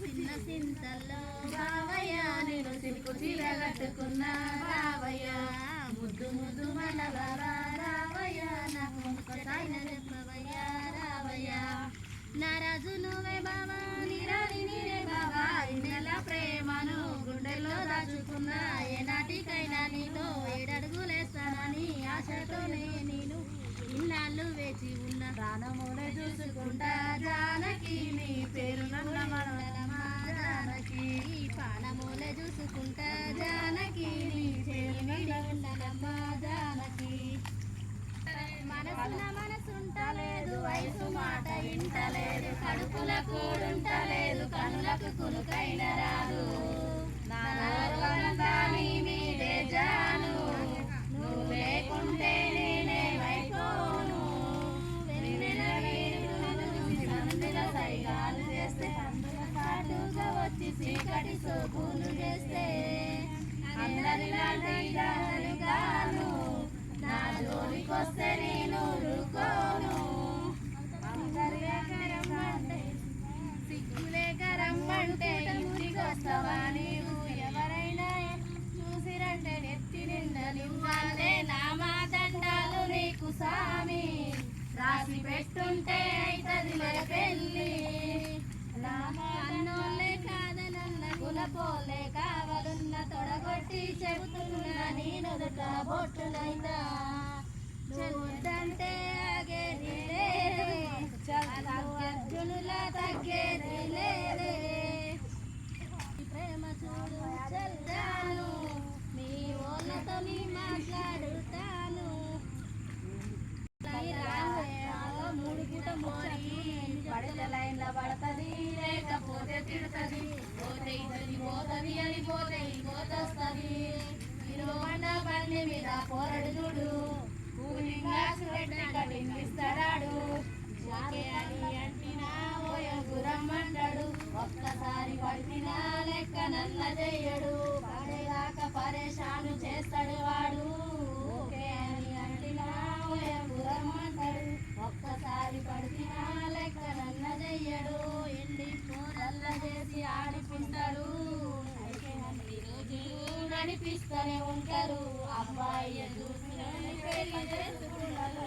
చిన్న చింతల్లో బావయ్య నేను సిల్కు చీర కట్టుకున్న రావయ్య ముద్దు ముద్దు మనవరా రావయ్య నాకు ఒక్కటైన చెప్పవయ్య రావయ్య. నా రాజు నువ్వే బావా నిరాని నీరే బావా. ఇన్నెల ప్రేమను గుండెల్లో దాచుకున్నా ఏనాటికైనా నీతో ఏడడుగులేస్తానని ఆశతోనే నేను ఇన్నాళ్ళు వేచి ఉన్న ప్రాణమునే చూసుకుంటా. జానకి నీ పేరు నమ్మడమా ప్రాణములే చూసుకుంటా జానకి ఉండనమ్మా జానకి. మనసున మనసుంటలేదు వయసు మాట ఇంటలేదు కడుపుల కూడుంటలేదు కనులకు కునుకైన రాదు. చీకటి సోపులు చేస్తే అందరి లాంటి గాను నా జోలికొస్తే కాదనన్న కావలున్న తొడగొట్టి చెబుతున్నా నీ నొదట బొట్టునైతా చూద్దంటే ఆగేది లేదే అర్జునుల తగ్గేది లేదే ప్రేమ చూడు చెల్లాను మీ ఓళ్ళతో నీ మాట్లాడుతాను. మూడు పూట మోరి పడితే లైన్ల పడతది. లేకపోతే తిడుతుంది పోతే ఇతని పోతది అని పోతే పోతొస్తుంది ఇరువండ బండి మీద పోరడు చూడు కూలింగ్ గ్లాస్ పెట్టి కటింగిస్తాడాడు ఓకే అని అంటినా ఓ గురమ్మంటాడు ఒక్కసారి పడినా లెక్క నల్ల చెయ్య రోజులు ఉంటారు. అబ్బాయి చూసిన పెళ్ళి చేసుకున్నారు